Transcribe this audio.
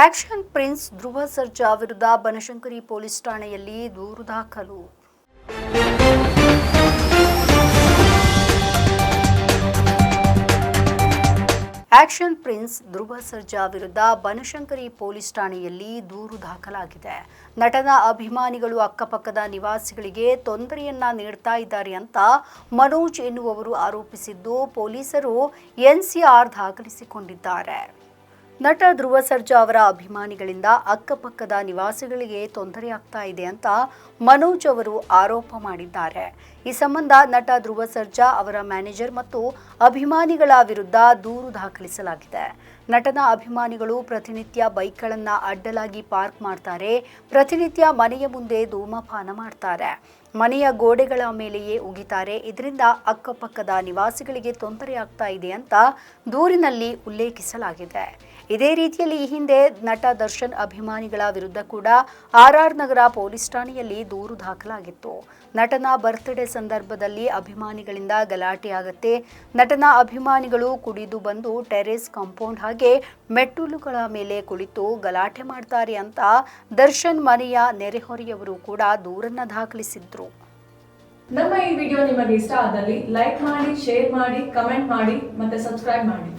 Action prince Dhruva Sarja ವಿರುದ್ಧ Banashankari police ಠಾಣೆಯಲ್ಲಿ ದೂರು ದಾಖಲು. ಆಕ್ಷನ್ ಪ್ರಿನ್ಸ್ ಧ್ರುವ ಸರ್ಜಾ ವಿರುದ್ಧ ಬನಶಂಕರಿ ಪೊಲೀಸ್ ಠಾಣೆಯಲ್ಲಿ ದೂರು ದಾಖಲಾಗಿದೆ. ನಟನ ಅಭಿಮಾನಿಗಳು ಅಕ್ಕಪಕ್ಕದ ನಿವಾಸಿಗಳಿಗೆ ತೊಂದರೆಯನ್ನ ನೀಡ್ತಾ ಇದ್ದಾರೆ ಅಂತ ಮನೋಜ್ ಎನ್ನುವವರು ಆರೋಪಿಸಿದ್ದು ಪೊಲೀಸರು ಎನ್ಸಿಆರ್ ದಾಖಲಿಸಿಕೊಂಡಿದ್ದಾರೆ. ನಟ ಧ್ರುವ ಸರ್ಜಾ ಅವರ ಅಭಿಮಾನಿಗಳಿಂದ ಅಕ್ಕಪಕ್ಕದ ನಿವಾಸಿಗಳಿಗೆ ತೊಂದರೆಯಾಗ್ತಾ ಇದೆ ಅಂತ ಮನೋಜ್ ಅವರು ಆರೋಪ ಮಾಡಿದ್ದಾರೆ. ಈ ಸಂಬಂಧ ನಟ ಧ್ರುವ ಸರ್ಜಾ ಅವರ ಮ್ಯಾನೇಜರ್ ಮತ್ತು ಅಭಿಮಾನಿಗಳ ವಿರುದ್ಧ ದೂರು ದಾಖಲಿಸಲಾಗಿದೆ. ನಟನ ಅಭಿಮಾನಿಗಳು ಪ್ರತಿನಿತ್ಯ ಬೈಕ್ಗಳನ್ನು ಅಡ್ಡಲಾಗಿ ಪಾರ್ಕ್ ಮಾಡ್ತಾರೆ. ಪ್ರತಿನಿತ್ಯ ಮನೆಯ ಮುಂದೆ ಧೂಮಪಾನ ಮಾಡ್ತಾರೆ. ಮನೆಯ ಗೋಡೆಗಳ ಮೇಲೆಯೇ ಉಗಿತಾರೆ. ಇದರಿಂದ ಅಕ್ಕಪಕ್ಕದ ನಿವಾಸಿಗಳಿಗೆ ತೊಂದರೆಯಾಗ್ತಾ ಇದೆ ಅಂತ ದೂರಿನಲ್ಲಿ ಉಲ್ಲೇಖಿಸಲಾಗಿದೆ. ಇದೇ ರೀತಿಯಲ್ಲಿ ಈ ಹಿಂದೆ ನಟ ದರ್ಶನ್ ಅಭಿಮಾನಿಗಳ ವಿರುದ್ಧ ಕೂಡ ಆರ್ ಆರ್ ನಗರ ಪೊಲೀಸ್ ಠಾಣೆಯಲ್ಲಿ ದೂರು ದಾಖಲಾಗಿತ್ತು. ನಟನ ಬರ್ತ್ಡೇ ಸಂದರ್ಭದಲ್ಲಿ ಅಭಿಮಾನಿಗಳಿಂದ ಗಲಾಟೆ ಆಗತ್ತೆ. ನಟನ ಅಭಿಮಾನಿಗಳು ಕುಡಿದು ಬಂದು ಟೆರೇಸ್ ಕಾಂಪೌಂಡ್ ಹಾಗೆ ಮೆಟ್ಟುಲುಗಳ ಮೇಲೆ ಕುಳಿತು ಗಲಾಟೆ ಮಾಡ್ತಾರೆ ಅಂತ ದರ್ಶನ್ ಮನೆಯ ನೆರೆಹೊರೆಯವರು ಕೂಡ ದೂರನ್ನ ದಾಖಲಿಸಿದ್ರು. ನಮ್ಮ ಈ ವಿಡಿಯೋ ನಿಮಗೆ ಇಷ್ಟ ಆದಲ್ಲಿ ಲೈಕ್ ಮಾಡಿ, ಶೇರ್ ಮಾಡಿ, ಕಮೆಂಟ್ ಮಾಡಿ ಮತ್ತೆ ಸಬ್ಸ್ಕ್ರೈಬ್ ಮಾಡಿ.